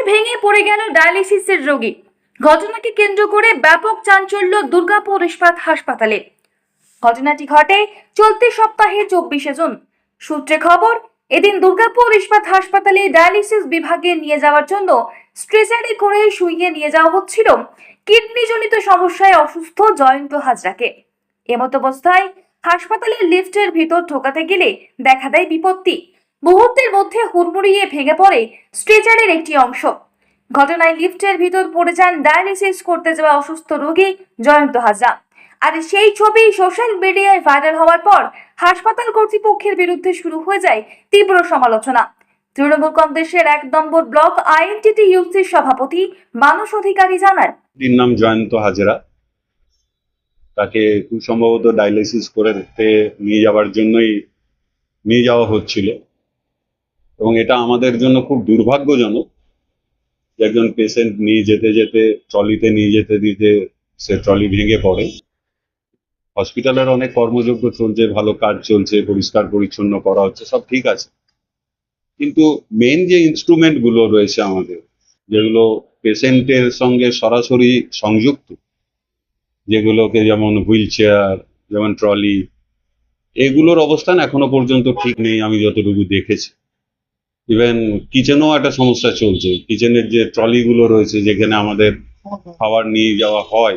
রাস্তায় ভেঙে পড়ে গেল ডায়ালিসিসের রোগী। ঘটনাকে কেন্দ্র করে ব্যাপক চাঞ্চল্য দুর্গাপুর ইস্পাত হাসপাতালে। ঘটনাটি ঘটে চলতি সপ্তাহে চব্বিশে জুন। সূত্রে খবর, এদিন দুর্গাপুর ইস্পাত হাসপাতালে ডায়ালিসিস বিভাগে নিয়ে যাওয়ার জন্য স্ট্রেচারে করে শুইয়ে নিয়ে যাওয়া হচ্ছিল কিডনিজনিত সমস্যায় অসুস্থ জয়ন্ত হাজরাকে। এমত অবস্থায় হাসপাতালের লিফটের ভিতর ঢোকাতে গেলে দেখা দেয় বিপত্তি। মুহূর্তের মধ্যে হুড়মুড়িয়ে ভেঙে পড়ে স্ট্রেচারের একটি অংশ। ঘটনায় লিফটের ভিতর পড়ে যান ডায়ালিসিস করতে যাওয়া অসুস্থ রোগী জয়ন্ত হাজরা। আর সেই ছবি সোশ্যাল মিডিয়ায় ভাইরাল হওয়ার পর হাসপাতাল কর্তৃপক্ষের বিরুদ্ধে শুরু হয়ে যায় তীব্র সমালোচনা। তৃণমূল কংগ্রেসের এক নম্বর ব্লক আইএনটিটি ইউসির সভাপতি মানস অধিকারী জানান ব্যক্তির নাম জয়ন্ত হাজরা। তাকে সম্ভবত ডায়ালিসিস করতে নিয়ে যাওয়ার জন্যই নিয়ে যাওয়া হচ্ছিল। এবং এটা আমাদের জন্য খুব দুর্ভাগ্যজনক একজন পেশেন্ট নিয়ে যেতে যেতে, ট্রলিতে নিয়ে যেতে দিতে সে ট্রলি ভেঙে পড়ে। হসপিটালের অনেক কর্মযোগ্য চলছে, ভালো কাজ চলছে, পরিষ্কার পরিচ্ছন্ন করা হচ্ছে, সব ঠিক আছে। কিন্তু মেন যে ইনস্ট্রুমেন্টগুলো রয়েছে আমাদের, যেগুলো পেশেন্টের সঙ্গে সরাসরি সংযুক্ত, যেগুলোকে যেমন হুইল চেয়ার যেমন ট্রলি, এগুলোর অবস্থান এখনও পর্যন্ত ঠিক নেই, আমি যতটুকু দেখেছি। ইভেন কিচেনও একটা সমস্যা চলছে। কিচেনের যে ট্রলিগুলো রয়েছে, যেখানে আমাদের খাবার নিয়ে যাওয়া হয়,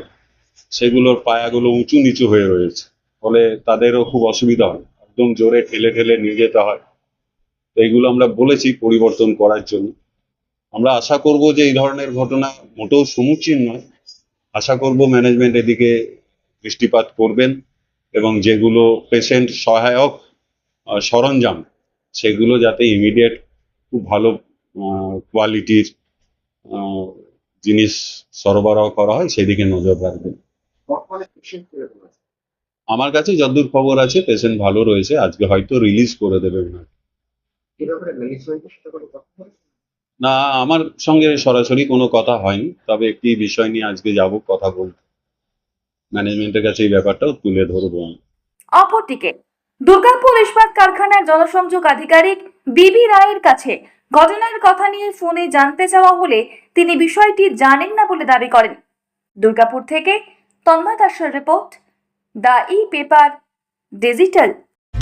সেগুলোর পায়াগুলো উঁচু নিচু হয়ে রয়েছে। ফলে তাদেরও খুব অসুবিধা হয়। একদম জোরে ঠেলে ঠেলে নিয়ে যেতে হয়। তো এইগুলো আমরা বলেছি পরিবর্তন করার জন্য। আমরা আশা করব যে এই ধরনের ঘটনা মোটেও সমুচীন নয়। আশা করব ম্যানেজমেন্ট এদিকে দৃষ্টিপাত করবেন এবং যেগুলো পেশেন্ট সহায়ক সরঞ্জাম, সেগুলো যাতে ইমিডিয়েট খুব ভালো কোয়ালিটির জিনিস সরবরাহ করা হয় সেদিকে নজর রাখবেন। আমার কাছে যতদূর খবর আছে পেশেন্ট ভালো রয়েছে। আজকে হয়তো রিলিজ করে দেবে ওনাকে? না আমার সঙ্গে সরাসরি কোনো কথা হয়নি। তবে একটি বিষয় নিয়ে আজকে যাব কথা বলতে। ম্যানেজমেন্টের কাছে এই ব্যাপারটাও তুলে ধরবো আমি। অপরদিকে দুর্গাপুর ইস্পাত কারখানার জনসংযোগ আধিকারিক বিবি রায়ের কাছে ঘটনার কথা নিয়ে ফোনে জানতে চাওয়া হলে তিনি বিষয়টি জানেন না বলে দাবি করেন। দুর্গাপুর থেকে তন্ময় দাসের report, the e paper, digital.